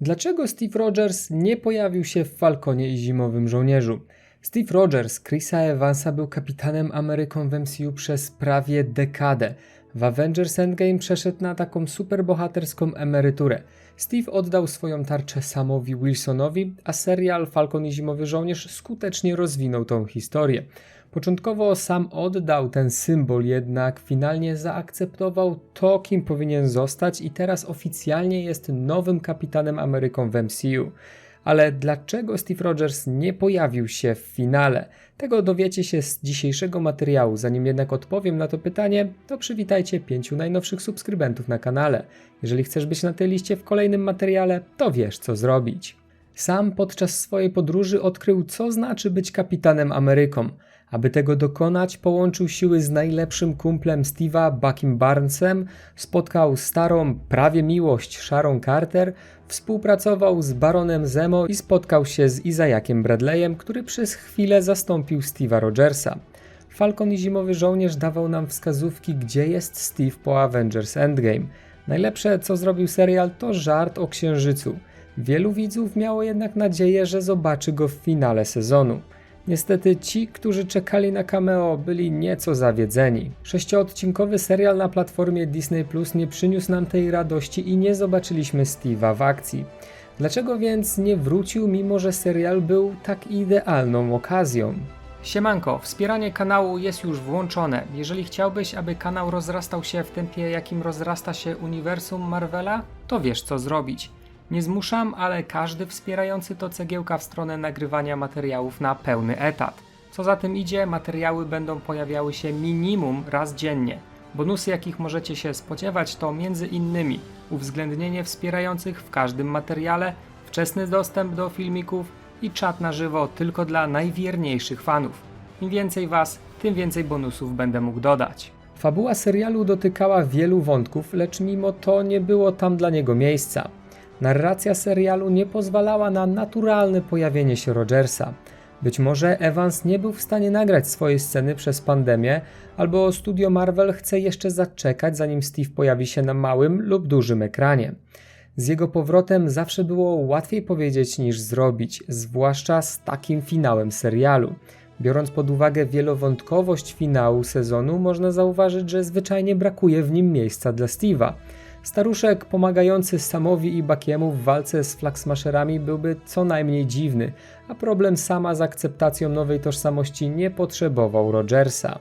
Dlaczego Steve Rogers nie pojawił się w Falconie i Zimowym Żołnierzu? Steve Rogers Chrisa Evansa był kapitanem Ameryką w MCU przez prawie dekadę. W Avengers Endgame przeszedł na taką superbohaterską emeryturę. Steve oddał swoją tarczę Samowi Wilsonowi, a serial Falcon i Zimowy Żołnierz skutecznie rozwinął tą historię. Początkowo sam oddał ten symbol, jednak finalnie zaakceptował to, kim powinien zostać i teraz oficjalnie jest nowym kapitanem Ameryką w MCU. Ale dlaczego Steve Rogers nie pojawił się w finale? Tego dowiecie się z dzisiejszego materiału. Zanim jednak odpowiem na to pytanie, to przywitajcie pięciu najnowszych subskrybentów na kanale. Jeżeli chcesz być na tej liście w kolejnym materiale, to wiesz co zrobić. Sam podczas swojej podróży odkrył, co znaczy być kapitanem Ameryką. Aby tego dokonać, połączył siły z najlepszym kumplem Steve'a, Buckim Barnesem, spotkał starą, prawie miłość Sharon Carter, współpracował z Baronem Zemo i spotkał się z Izajakiem Bradleyem, który przez chwilę zastąpił Steve'a Rogersa. Falcon i Zimowy Żołnierz dawał nam wskazówki, gdzie jest Steve po Avengers Endgame. Najlepsze, co zrobił serial, to żart o Księżycu. Wielu widzów miało jednak nadzieję, że zobaczy go w finale sezonu. Niestety ci, którzy czekali na cameo, byli nieco zawiedzeni. Sześcioodcinkowy serial na platformie Disney Plus nie przyniósł nam tej radości i nie zobaczyliśmy Steve'a w akcji. Dlaczego więc nie wrócił, mimo że serial był tak idealną okazją? Siemanko, wspieranie kanału jest już włączone. Jeżeli chciałbyś, aby kanał rozrastał się w tempie, jakim rozrasta się uniwersum Marvela, to wiesz co zrobić. Nie zmuszam, ale każdy wspierający to cegiełka w stronę nagrywania materiałów na pełny etat. Co za tym idzie, materiały będą pojawiały się minimum raz dziennie. Bonusy, jakich możecie się spodziewać, to innymi uwzględnienie wspierających w każdym materiale, wczesny dostęp do filmików i czat na żywo tylko dla najwierniejszych fanów. Im więcej Was, tym więcej bonusów będę mógł dodać. Fabuła serialu dotykała wielu wątków, lecz mimo to nie było tam dla niego miejsca. Narracja serialu nie pozwalała na naturalne pojawienie się Rogersa. Być może Evans nie był w stanie nagrać swojej sceny przez pandemię, albo studio Marvel chce jeszcze zaczekać, zanim Steve pojawi się na małym lub dużym ekranie. Z jego powrotem zawsze było łatwiej powiedzieć niż zrobić, zwłaszcza z takim finałem serialu. Biorąc pod uwagę wielowątkowość finału sezonu, można zauważyć, że zwyczajnie brakuje w nim miejsca dla Steve'a. Staruszek pomagający Samowi i Bakiemu w walce z Flaxmasherami byłby co najmniej dziwny, a problem sama z akceptacją nowej tożsamości nie potrzebował Rogersa.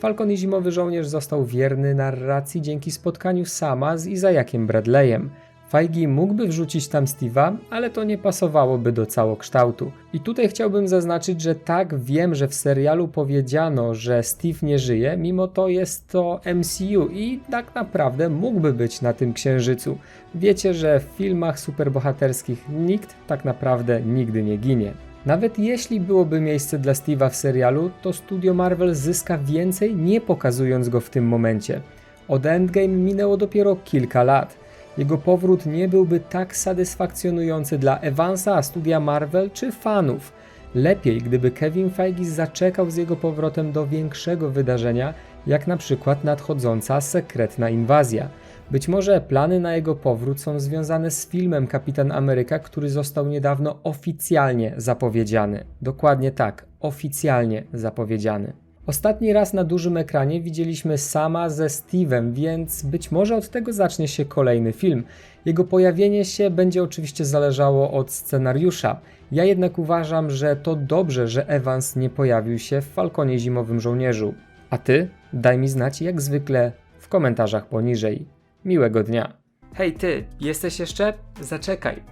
Falcon i Zimowy Żołnierz został wierny narracji dzięki spotkaniu sama z Izajakiem Bradleyem. Feige mógłby wrzucić tam Steve'a, ale to nie pasowałoby do całokształtu. I tutaj chciałbym zaznaczyć, że tak, wiem, że w serialu powiedziano, że Steve nie żyje, mimo to jest to MCU i tak naprawdę mógłby być na tym księżycu. Wiecie, że w filmach superbohaterskich nikt tak naprawdę nigdy nie ginie. Nawet jeśli byłoby miejsce dla Steve'a w serialu, to studio Marvel zyska więcej nie pokazując go w tym momencie. Od Endgame minęło dopiero kilka lat jego powrót nie byłby tak satysfakcjonujący dla Evansa, studia Marvel czy fanów. Lepiej, gdyby Kevin Feige zaczekał z jego powrotem do większego wydarzenia, jak na przykład nadchodząca sekretna inwazja. Być może plany na jego powrót są związane z filmem Kapitan Ameryka, który został niedawno oficjalnie zapowiedziany. Dokładnie tak, oficjalnie zapowiedziany. Ostatni raz na dużym ekranie widzieliśmy sama ze Steve'em, więc być może od tego zacznie się kolejny film. Jego pojawienie się będzie oczywiście zależało od scenariusza. Ja jednak uważam, że to dobrze, że Evans nie pojawił się w Falconie Zimowym Żołnierzu. A ty? Daj mi znać jak zwykle w komentarzach poniżej. Miłego dnia. Hej ty, jesteś jeszcze? Zaczekaj.